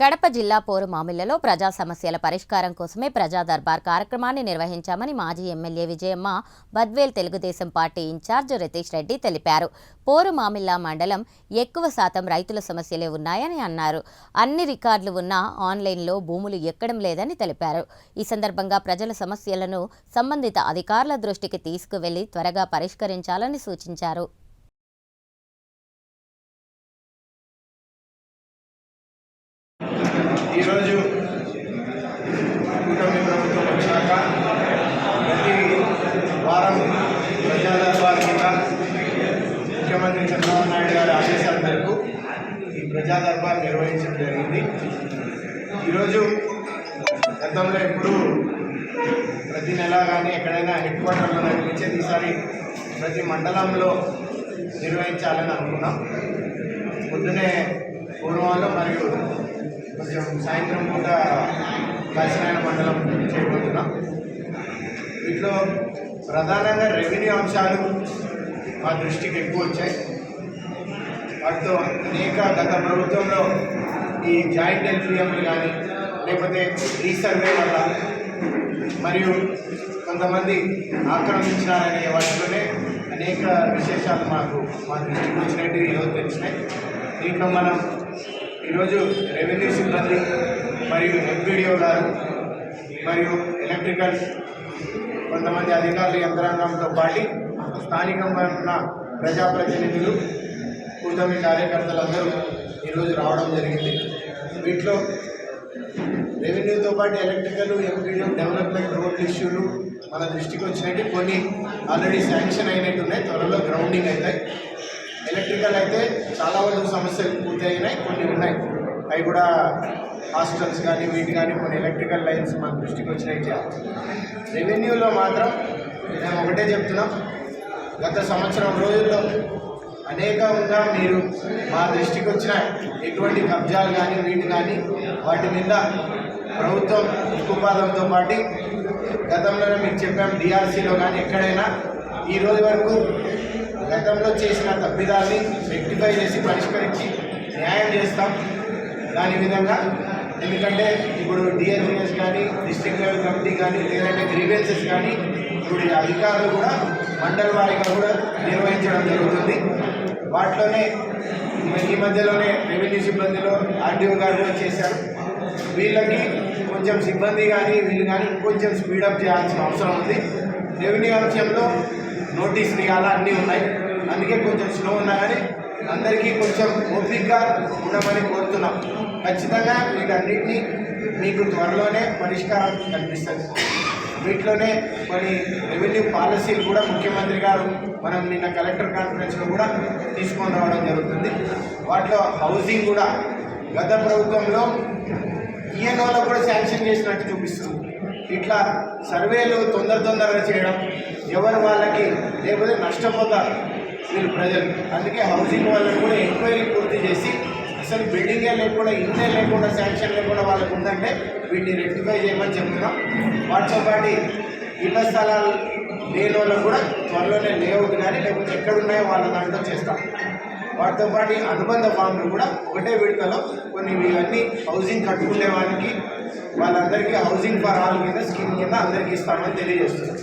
కడప జిల్లా పోరు మామిళ్ళలో ప్రజా సమస్యల పరిష్కారం కోసమే ప్రజా దర్బార్ కార్యక్రమాన్ని నిర్వహించామని మాజీ MLA Vijayamma Badvel Telugu Desam party incharge Ratheesh Reddy తెలిపారు. పోరు మామిళ్ళ మండలం ఎక్కువ శాతం రైతుల సమస్యలే ఉన్నాయని అన్నారు. అన్ని రికార్డులు ఉన్నా ఆన్లైన్లో భూములు ఎక్కడం లేదని తెలిపారు. ఈ సందర్భంగా ప్రజల సమస్యలను సంబంధిత అధికారుల దృష్టికి తీసుకువెళ్ళి త్వరగా పరిష్కరించాలని సూచించారు. ఈరోజు కూటమి ప్రభుత్వం వచ్చాక ప్రతి వారం ప్రజాదర్బార్ కింద ముఖ్యమంత్రి చంద్రబాబు నాయుడు గారి ఆదేశాల మేరకు ఈ ప్రజాదర్బార్ నిర్వహించడం జరిగింది. ఈరోజు గతంలో ఎప్పుడు ప్రతి నెల కానీ ఎక్కడైనా హెడ్ క్వార్టర్లో నిర్వహించేది ఈసారి ప్రతి మండలంలో నిర్వహించాలని అనుకున్నాం. పొద్దునే పూర్వంలో మరియు కొంచెం సాయంత్రం పూట కాశీనాయన మండలం చేయబోతున్నాం వీటిలో ప్రధానంగా రెవెన్యూ అంశాలు మా దృష్టికి ఎక్కువ వచ్చాయి. వాటితో అనేక గత ప్రభుత్వంలో ఈ జాయింట్ ఎన్ఫ్రియంలు కానీ లేకపోతే రీసర్వే వల్ల మరియు కొంతమంది ఆక్రమించారనే వాటిలోనే అనేక విశేషాలు మాకు మా దృష్టికి వచ్చినట్టు ఈరోజు తెలిసినాయి. దీంట్లో మనం ఈరోజు రెవెన్యూ సిబ్బంది మరియు ఎంపీడీఓ గారు మరియు ఎలక్ట్రికల్ కొంతమంది అధికారుల యంత్రాంగంతో పాటు స్థానికంగా ఉన్న ప్రజాప్రతినిధులు కూటమి కార్యకర్తలందరూ ఈరోజు రావడం జరిగింది. వీటిలో రెవెన్యూతో పాటు ఎలక్ట్రికల్ ఎంపీడీఓ డెవలప్మెంట్ రోడ్ ఇష్యూలు మన దృష్టికి వచ్చినట్టు కొన్ని ఆల్రెడీ శాంక్షన్ అయినట్టు ఉన్నాయి త్వరలో గ్రౌండింగ్ అవుతాయి. ఎలక్ట్రికల్ అయితే చాలా వరకు సమస్యలు పూర్తయినాయి కొన్ని ఉన్నాయి. అవి కూడా హాస్టల్స్ కానీ వీటి కానీ కొన్ని ఎలక్ట్రికల్ లైన్స్ మన దృష్టికి వచ్చినాయి చేయాలి రెవెన్యూలో మాత్రం మేము ఒకటే చెప్తున్నాం గత సంవత్సరం రోజుల్లో అనేకంగా మీరు మా దృష్టికి వచ్చిన ఎటువంటి కబ్జాలు కానీ వీటి కానీ వాటి మీద ప్రభుత్వం ఉక్కుపాదంతో పాటు గతంలోనే మీకు చెప్పాం డిఆర్సీలో కానీ ఎక్కడైనా ఈ రోజు వరకు గతంలో చేసిన తప్పిదాన్ని రెక్టిఫై చేసి పరిష్కరించి న్యాయం చేస్తాం. దాని విధంగా ఎందుకంటే ఇప్పుడు డిఎన్ఎస్ కానీ డిస్ట్రిక్ట్ లెవెల్ కమిటీ కానీ లేదంటే గ్రీవెన్సెస్ కానీ ఇప్పుడు ఈ అధికారులు కూడా మండల వారిగా కూడా నిర్వహించడం జరుగుతుంది. వాటిలోనే ఈ మధ్యలోనే రెవెన్యూ సిబ్బందిలో ఆర్డీఓ గారు కూడా చేశారు. వీళ్ళకి కొంచెం సిబ్బంది కానీ వీళ్ళు కానీ కొంచెం స్పీడప్ చేయాల్సిన అవసరం ఉంది. రెవెన్యూ అంశంలో నోటీసులు ఇవ్వాలా అన్నీ ఉన్నాయి. అందుకే కొంచెం స్లో ఉన్నా కానీ అందరికీ కొంచెం ఓపికగా ఉండమని కోరుతున్నాం. ఖచ్చితంగా వీటన్నిటినీ మీకు త్వరలోనే పరిష్కారం కనిపిస్తుంది వీటిలోనే కొన్ని రెవెన్యూ పాలసీలు కూడా ముఖ్యమంత్రి గారు మనం నిన్న కలెక్టర్ కాన్ఫరెన్స్లో కూడా తీసుకొని రావడం జరుగుతుంది. వాటిలో హౌసింగ్ కూడా గత ప్రభుత్వంలో ఈఎన్ఓలో కూడా శాంక్షన్ చేసినట్టు చూపిస్తుంది. ఇట్లా సర్వేలు తొందర తొందరగా చేయడం ఎవరు వాళ్ళకి లేకపోతే నష్టపోతారు వీళ్ళు ప్రజలు. అందుకే హౌసింగ్ వాళ్ళని కూడా ఎంక్వైరీ పూర్తి చేసి అసలు బిల్డింగే లేకుండా ఇంతే లేకుండా శాంక్షన్ లేకుండా వాళ్ళకు ఉందంటే వీటిని రెక్టిఫై చేయమని చెప్తున్నాం. వాటితో పాటు ఇళ్ళ స్థలాలు లేని వాళ్ళకు కూడా త్వరలోనే లేఅవుట్ కానీ లేకపోతే ఎక్కడున్నాయో వాళ్ళ దాంట్లో చేస్తాం. వాటితో పాటు అనుబంధ ఫామ్లు కూడా ఒకటే విడతలో కొన్ని ఇవన్నీ హౌసింగ్ కట్టుకునే వారికి వాళ్ళందరికీ హౌసింగ్ ఫర్ ఆల్ కింద స్కీమ్ కింద అందరికీ ఇస్తామని తెలియజేస్తున్నాం.